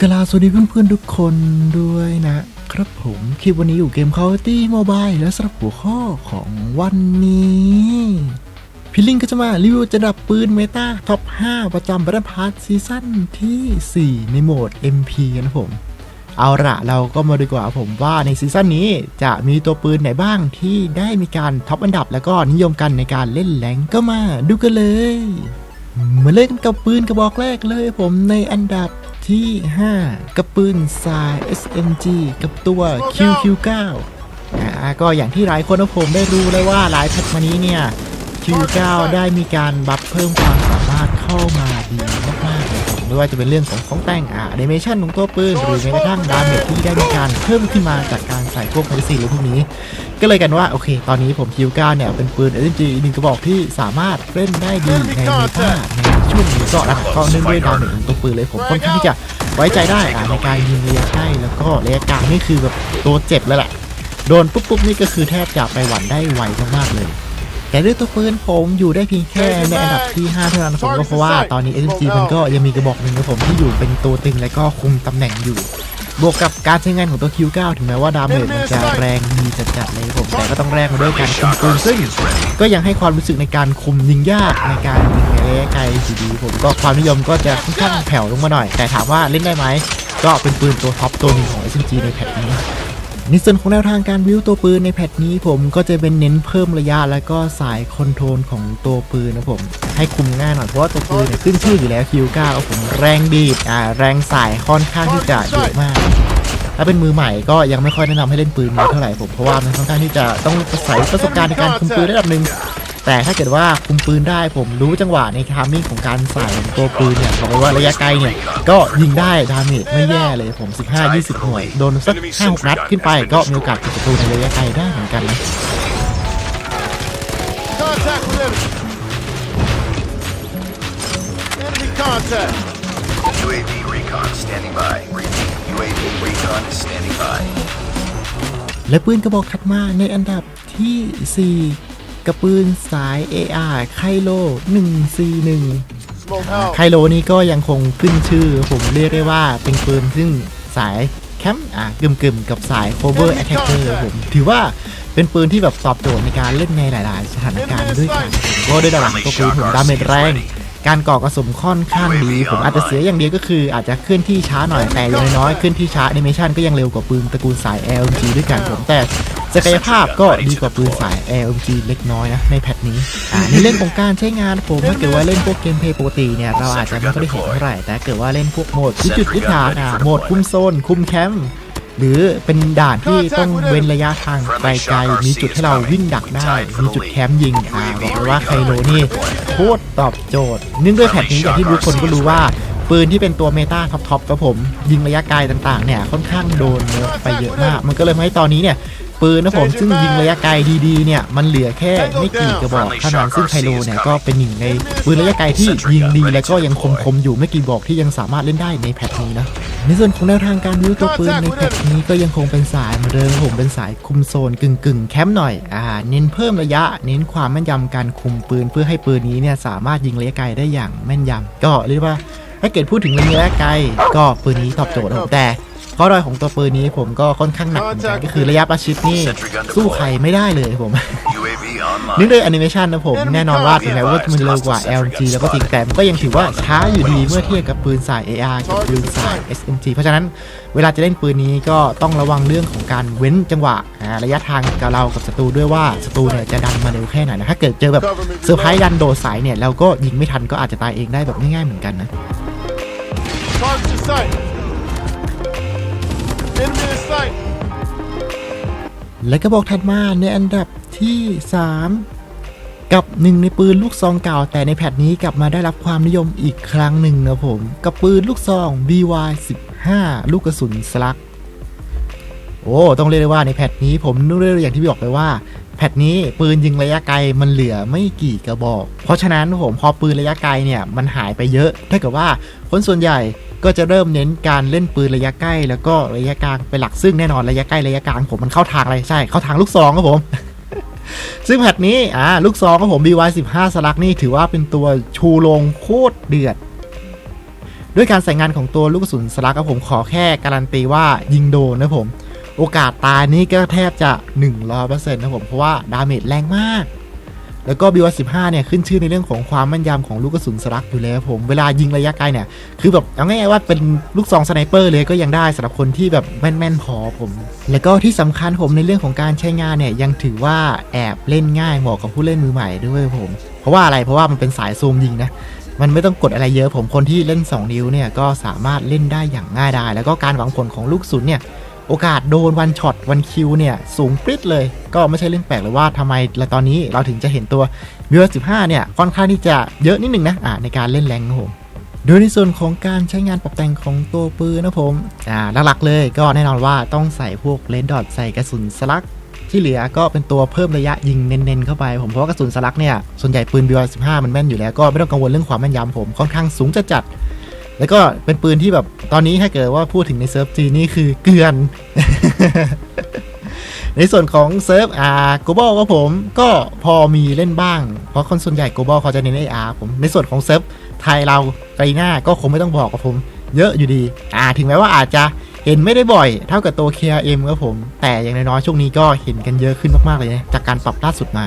กลาสวัสดีเพื่อนๆทุกคนด้วยนะครับผมคลิปวันนี้อยู่เกม Call of Duty Mobile และสำหรับหัวข้อของวันนี้พี่ลิงก็จะมารีวิวจะดับปืนเมตาท็อป 5 ประจำบัตพาร์ทซีซั่นที่ 4 ในโหมด MP นะผม เอาละเราก็มาดีกว่าผมว่าในซีซั่นนี้จะมีตัวปืนไหนบ้างที่ได้มีการท็อปอันดับ แล้วก็นิยมกันในการเล่นแรงก็มาดูกันเลยมาเล่นกับปืนกระบอกแรกเลยผมในอันดับที่ 5 กับปืนสาย SMG กับตัว QQ9 อ่าก็อย่างที่หลายคนนะผมได้รู้เลยว่าหลายแพทมานี้เนี่ย QQ9 ได้มีการบัฟเพิ่มความสามารถเข้ามาดีมากๆเลย ไม่ว่าจะเป็นเรื่องของของแต่งอ่าแอนิเมชันของตัวปืน หรือแม้กระทั่งดาเมจที่ได้มีการเพิ่มขึ้นมาจากการใส่พวกแมกกาซีนหรือพวกนี้ ก็เลยกันว่าโอเค ตอนนี้ผม Q9 เนี่ยเป็นปืน SMG อีหนึ่งกระบอกที่สามารถเล่นได้ดีในเมตาในช่วงนี้ก็แล้วก็เนื่องด้วยดาเมจของตัวปืนเลยผมค่อนข้างที่จะไว้ใจได้อ่าในการยิงระยะใกล้แล้วก็ระยะกลางนี่คือแบบตัวเจ็บแล้วแหละโดนปุ๊บปุ๊บนี่ก็คือแทบจะไปหวันได้ไวมากๆเลย แต่ด้วยตัวปืนผมอยู่ได้เพียงแค่ในอันดับที่ 5 เท่านั้นผมก็เพราะว่าตอนนี้ SMG มันก็ยังมีกระบอกหนึ่งนะผมที่อยู่เป็นตัวตึงและก็คุมตำแหน่งอยู่ บวกกับการใช้งานของตัว Q9 ถึงแม้ว่าดาเมจมันจะแรงดีจัดๆเลยผมแต่ก็ต้องแลกมาด้วยการคุมปืนซึ่งก็ยังให้ความรู้สึกในการคุมยิงยากในการยิงระยะไกลอยู่ดีผมก็ความนิยมก็จะค่อนข้างแผ่วลงมาหน่อย แต่ถามว่าเล่นได้ไหมก็เป็นปืนตัวท็อปตัวหนึ่งของ SMG ในแพทนี้ ในส่วนของแนวทางการวิวตัวปืนในแพทนี้ผมก็จะเป็นเน้นเพิ่มระยะแล้วก็สายคอนโทรลของตัวปืนนะผม ให้คุมง่ายหน่อยเพราะว่าตัวปืนเนี่ยขึ้นชื่ออยู่แล้วคิวเอาผมแรงดีดอ่าแรงสายค่อนข้างที่จะเยอะมาก ถ้าเป็นมือใหม่ก็ยังไม่ค่อยแนะนำให้เล่นปืนนี้เท่าไหร่ผมเพราะว่ามันค่อนข้างที่จะต้องอาศัยประสบการณ์ในการคุมปืนระดับหนึ่ง แต่ถ้าเกิดว่าคุมปืนได้ผมรู้จังหวะในทามมิ่งของการใส่ของตัวปืนเนี่ยบอกเลยว่าระยะไกลเนี่ยก็ยิงได้ดาเมจไม่แย่เลยผม 15-20 หน่วย โดนสัก5-6นัดขึ้นไปก็มีโอกาสปิดประตูในระยะไกลได้เหมือนกันนะ Contact with enemy. Enemy contact. UAV recon standing by. Repeat, UAV recon is standing by. และปืนกระบอกถัดมาในอันดับที่ 4 กับปืนสาย AR ไคโล 141 Smoke out. ไคโลนี้ก็ยังคงขึ้นชื่อ ผมเรียกได้ว่าเป็นปืนซึ่งสายแคมป์อะกึมๆกับสาย cover attacker ผมถือว่าเป็นปืนที่แบบตอบโจทย์ในการเล่นในหลาย ๆ สถานการณ์ด้วยกันผมก็ด้วยดาบตัวปืนผมดาเมจแรง การก่อกระสุนค่อนข้างดีผมอาจจะเสียอย่างเดียวก็คืออาจจะเคลื่อนที่ช้าหน่อยแต่อย่างน้อยๆเคลื่อนที่ช้าแอนิเมชันก็ยังเร็วกว่าปืนตระกูลสาย LMG ด้วยกันผมแต่ ศักยภาพก็ดีกว่าปืนสาย LMG เล็กน้อยนะในแพทนี้ อ่าในเรื่องของการใช้งานผมถ้าเกิดว่าเล่นพวกเกมเพย์ปกติเนี่ย เราอาจจะไม่ค่อยได้เห็นเท่าไหร่ แต่เกิดว่าเล่นพวกโหมดยุดจุดยุดฐานอ่าโหมดคุมโซน คุมแคมป์หรือเป็นด่านที่ต้องเว้นระยะทางไกลๆ มีจุดให้เราวิ่งดักได้ มีจุดแคมป์ยิง อ่าบอกเลยว่าไคโลนี่โคตรตอบโจทย์เนื่องด้วยแพทนี้อย่างที่ทุกคนก็รู้ว่าปืนที่เป็นตัวเมตาท็อปๆกับผม ยิงระยะไกลต่างๆเนี่ยค่อนข้างโดนเนื้อไปเยอะมาก มันก็เลยทำให้ตอนนี้เนี่ย ปืนนะผมซึ่งยิงระยะไกลดีๆเนี่ยมันเหลือแค่ไม่กี่กระบอกเท่านั้นซึ่งไคโลเนี่ยก็เป็นหนึ่งในปืนระยะไกลที่ยิงดีและก็ยังคมๆอยู่ไม่กี่บอกที่ยังสามารถเล่นได้ในแพทนี้นะในส่วนของแนวทางการวิวตัวปืนในแพทนี้ก็ยังคงเป็นสายเหมือนเดิมผมเป็นสายคุมโซนกึ่งๆแคมป์หน่อยอ่าเน้นเพิ่มระยะ เน้นความแม่นยำการคุมปืนเพื่อให้ปืนนี้เนี่ยสามารถยิงระยะไกลได้อย่างแม่นยำก็เรียกว่าถ้าเกิดพูดถึงระยะไกลก็ปืนนี้ตอบโจทย์ครับแต่ ข้อด้อยของตัวปืนนี้ผมก็ค่อนข้างหนักเหมือนกันก็คือระยะประชิดนี่สู้ใครไม่ได้เลยผม UAV เนื่อง online. ด้วยแอนิเมชันนะผมแน่นอนว่าถึงแม้ว่ามันเร็วกว่า LG แล้วก็จริงแต่มันก็ยังถือว่าช้าอยู่ดีเมื่อเทียบกับปืนสาย AR กับปืนสาย SMG เพราะฉะนั้นเวลาจะเล่นปืนนี้ก็ต้องระวังเรื่องของการเว้นจังหวะอ่าระยะทางกับเรากับศัตรูด้วยว่าศัตรูเนี่ยจะดันมาเร็วแค่ไหนนะถ้าเกิดเจอแบบเซอร์ไพรส์ดันโดดสายเนี่ยเราก็ยิงไม่ทันก็อาจจะตายเองได้แบบง่ายๆเหมือนกันนะ และก็บอกถัดมาในอันดับที่ 3 กับหนึ่งในปืนลูกซองเก่า แต่ในแพทนี้กลับมาได้รับความนิยมอีกครั้งหนึ่งนะผม กับปืนลูกซอง BY 15 ลูกกระสุนสลัก โอ้ต้องเรียกได้ว่าในแพทนี้ผมนึกเรื่องอย่างที่บอกไปว่าแพทนี้ปืนยิงระยะไกลมันเหลือไม่กี่กระบอก เพราะฉะนั้นผมพอปืนระยะไกลเนี่ยมันหายไปเยอะถ้าเกิดว่าคนส่วนใหญ่ ก็จะเริ่มเน้นการเล่นปืนระยะใกล้ แล้วก็ระยะกลางเป็นหลักซึ่งแน่นอนระยะใกล้ระยะกลางผมมันเข้าทางอะไรใช่ เข้าทางลูกซองครับผม ซึ่งแพทนี้อ่าลูกซองของผม BY15 สลักนี่ถือว่าเป็นตัวชูโรงโคตรเดือด ด้วยการใส่งานของตัวลูกกระสุนสลักครับผมขอแค่การันตีว่ายิงโดนนะผม โอกาสตายนี่ก็แทบจะ 100%นะผมเพราะว่าดาเมจแรงมาก แล้วก็ BY15 เนี่ยขึ้นชื่อในเรื่องของความแม่นยำของลูกกระสุนสลักอยู่แล้วผมเวลายิงระยะไกลเนี่ยคือแบบเอาง่ายๆว่าเป็นลูกซองสไนเปอร์เลยก็ยังได้สำหรับคนที่แบบแม่นๆพอผม แล้วก็ที่สำคัญผมในเรื่องของการใช้งานเนี่ยยังถือว่าแอบเล่นง่ายเหมาะกับผู้เล่นมือใหม่ด้วยผม เพราะว่าอะไรเพราะว่ามันเป็นสายซูมยิงนะมันไม่ต้องกดอะไรเยอะผมคนที่เล่น 2 นิ้วเนี่ยก็สามารถเล่นได้อย่างง่ายดายแล้วก็การหวังผลของลูกศุนเนี่ย โอกาสโดนวันช็อตวันคิวเนี่ยสูงปริ๊ดเลย ก็ไม่ใช่เรื่องแปลกเลยว่าทำไมและตอนนี้เราถึงจะเห็นตัว v ิว15เนี่ยค่อนข้างที่จะเยอะนิดหนึ่งนะอ่าในการเล่นแรงนะผมโดยในส่วนของการใช้งานปรับแต่งของตัวปืนนะผมอ่าหลักๆเลยก็แน่นอนว่าต้องใส่พวกเลนดอทใส่กระสุนสลักที่เหลือก็เป็นตัวเพิ่มระยะยิงเน้นๆเข้าไปผมเพราะว่ากระสุนสลักเนี่ยส่วนใหญ่ปืน BY15 มันแม่นอยู่แล้วก็ไม่ต้องกังวลเรื่องความแม่นยำผมค่อนข้างสูงจัดจัดๆ แล้วก็เป็นปืนที่แบบตอนนี้ถ้าเกิดว่าพูดถึงในเซิร์ฟจีนี่คือเกลือน ในส่วนของเซิร์ฟอาร์โกลบอลก็ผมก็พอมีเล่นบ้าง เพราะคนส่วนใหญ่โกลบอลเขาจะเน้น AR ผมในส่วนของเซิร์ฟไทยเราไกลหน้าก็คงไม่ต้องบอกกับผม เยอะอยู่ดี อ่า ถึงแม้ว่าอาจจะเห็นไม่ได้บ่อยเท่ากับตัว KRM ครับผม แต่อย่างน้อยๆช่วงนี้ก็เห็นกันเยอะขึ้นมากๆเลยนะจากการปรับล่าสุดมา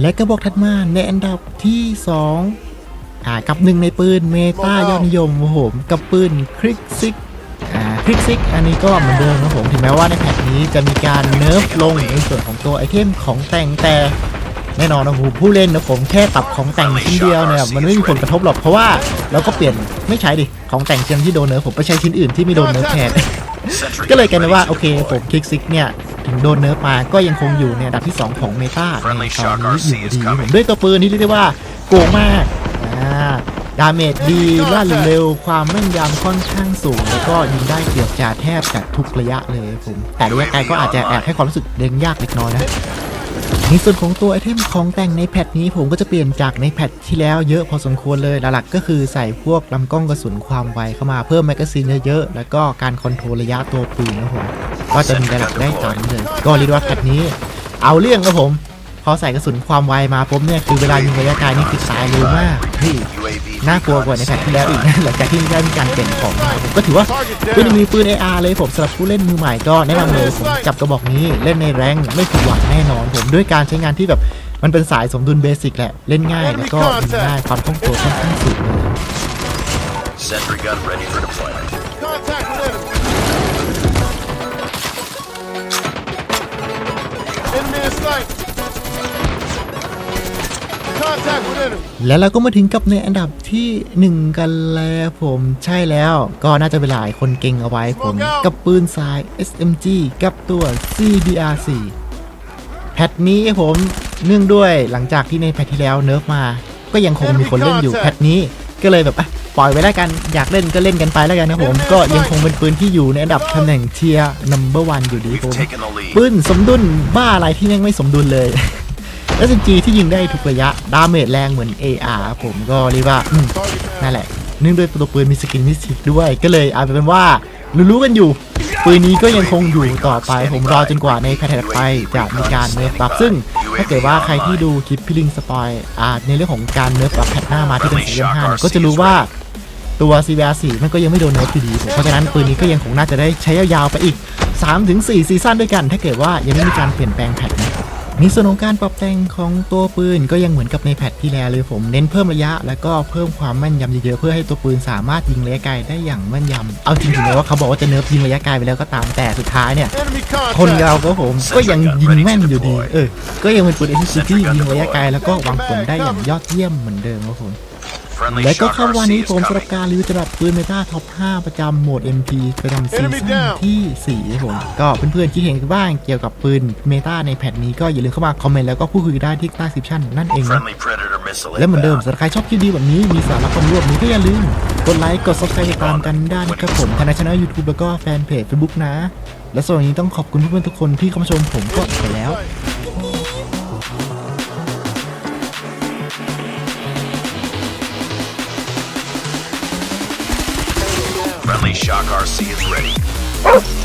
และก็บอกถัดมาในอันดับที่ 2 อ่า กับหนึ่งในปืนเมตายอดนิยมครับผมกับปืนคลิกซิกอ่าคลิกซิกอันนี้ก็เหมือนเดิมครับผมถึงแม้ว่าในแพทนี้จะมีการเนิร์ฟลงในส่วนของตัวไอเทมของแต่งแต่แน่นอนนะผมผู้เล่นนะผมแค่ตัดของแต่งชิ้นเดียวเนี่ยมันไม่มีผลกระทบหรอกเพราะว่าเราก็เปลี่ยนไม่ใช้ดิของแต่งเทียมที่โดนเนิร์ฟผมไปใช้ชิ้นอื่นที่ไม่โดนเนิร์ฟแทน Sentry ก็เลยกลายเป็น gun ว่า ready โอเคผมคลิกซิกเนี่ย ถึงโดนเนิร์ฟมาก็ยังคงอยู่ในอันดับที่ 2 ของเมตาในตอนนี้อยู่ดีผมด้วยตัวปืนที่เรียกได้ว่าโกงมากอ่าดาเมจดีล่าดเร็ว ความแม่นยำค่อนข้างสูง แล้วก็ยิงได้เกือบจะแทบจะทุกระยะเลยผม แต่ระยะไกลก็อาจจะแอบให้ความรู้สึกเล่นยากเล็กน้อยนะ ในส่วนของตัวไอเทมของแต่งในแพทนี้ผมก็จะเปลี่ยนจากในแพทที่แล้วเยอะพอสมควรเลยหลักๆก็คือใส่พวกลำกล้องกระสุนความไวเข้ามาเพิ่มแมกกาซีนเยอะๆแล้วก็การคอนโทรลระยะตัวปืนนะผมก็จะมีหลักได้ตามนี้เลยก็เรียกว่าแพทนี้ เอาเรื่องครับผม พอใส่กระสุนความไวมาปุ๊บเนี่ยคือเวลายิงระยะไกลนี่คือตายเร็วมากนี่ UAV น่ากลัวกว่าในแพทที่แล้วอีกนะหลังจากที่ได้มีการเปลี่ยนของมาผมก็ถือว่าเป็นอีกหนึ่งปืน AR เลยผมสำหรับผู้เล่นมือใหม่ก็แนะนำเลยผมจับกระบอกนี้เล่นในแรงค์ไม่ผิดหวังแน่นอนผมด้วยการใช้งานที่แบบมันเป็นสายสมดุลเบสิกแหละเล่นง่ายแล้วก็ยิงง่ายความคล่องตัวค่อนข้างสูงเลย Sentry gun ready for deployment. Contact with enemy. Enemy แล้วเราก็มาถึงกับในอันดับที่ 1 กันแล้วผมใช่แล้ว ก็น่าจะเป็นหลายคนเก่งเอาไว้ผม กับปืนสาย SMG กับตัว CBR4 แพทนี้ผมเนื่องด้วยหลังจากที่ในแพทที่แล้วเนิร์ฟมา ก็ยังคงมีคนเล่นอยู่แพทนี้ก็เลยแบบอะปล่อยไว้แล้วกันอยากเล่นก็เล่นกันไปแล้วกันนะผม ก็ยังคงเป็นปืนที่อยู่ในอันดับตำแหน่งเทียร์นัมเบอร์วันอยู่ดีผมปืนสมดุลบ้าอะไรที่แม่งไม่สมดุลเลย SMG ที่ยิงได้ทุกระยะ ดาเมจแรงเหมือน AR ผมก็เรียกว่านั่นแหละเนื่องด้วยตัวปืนมีสกินมิสติกด้วยก็เลยอาจจะเป็นว่ารู้ๆกันอยู่ ปืนนี้ก็ยังคงอยู่ต่อไป ผมรอจนกว่าในแพทถัดไปจะมีการเนิร์ฟปรับซึ่งถ้าเกิดว่าใครที่ดูคลิปพี่ลิงสปอยอาในเรื่องของการเนิร์ฟปรับแพทหน้ามาที่เป็นซีซั่น5เนี่ยก็จะรู้ว่าตัว CBR4 มันก็ยังไม่โดนเนิร์ฟอยู่ดีเพราะฉะนั้นปืนนี้ก็ยังคงน่าจะได้ใช้ยาวๆไปอีก 3-4 ซีซั่นด้วยกัน ถ้าเกิดว่ายังไม่มีการเปลี่ยนแปลงแพทนะ ในส่วนของการปรับแต่งของตัวปืนก็ยังเหมือนกับในแพทที่แล้วเลยผมเน้นเพิ่มระยะ แล้วก็เพิ่มความแม่นยำเยอะๆเพื่อให้ตัวปืนสามารถยิงระยะไกลได้อย่างแม่นยำเอาจริงๆเลยว่าเขาบอกว่าจะเนิร์ฟยิงระยะไกลไปแล้วก็ตามแต่สุดท้ายเนี่ย Enemy คน contact. เราก็ผมก็ยังยิงแม่นอยู่ดีเออก็ยังเป็นปืนเอ็นซีที่ยิงระยะไกลแล้วก็วางผลได้อย่างยอดเยี่ยมเหมือนเดิมครับผม Friendly และก็ shock เข้าวันนี้ RC ผม is สำหรับ coming. การรีวิวจับปืนเมตาท็อป 5 ประจำโหมด MP ประจำซีซั่น Enemy down ที่4ผมก็เพื่อนๆคิดเห็นกันบ้างเกี่ยวกับปืนเมตาในแพทนี้ก็อย่าลืมเข้ามาคอมเมนต์แล้วก็พูดคุยกันได้ที่ใต้คลิปชั่นนั่นเองนะ Friendly Predator missile และเหมือนเดิม inbound. สำหรับใครชอบคลิปดีแบบนี้มีสาระความรู้แบบนี้ก็อย่าลืมกดไลค์กด subscribe ติดตามกันได้นะครับผมทางในช่อง YouTube แล้วก็แฟนเพจ Facebook นะ และส่วนวันนี้ต้องขอบคุณเพื่อนๆทุกคนที่เข้ามาชมผมก็ไปแล้ว Shock RC is ready.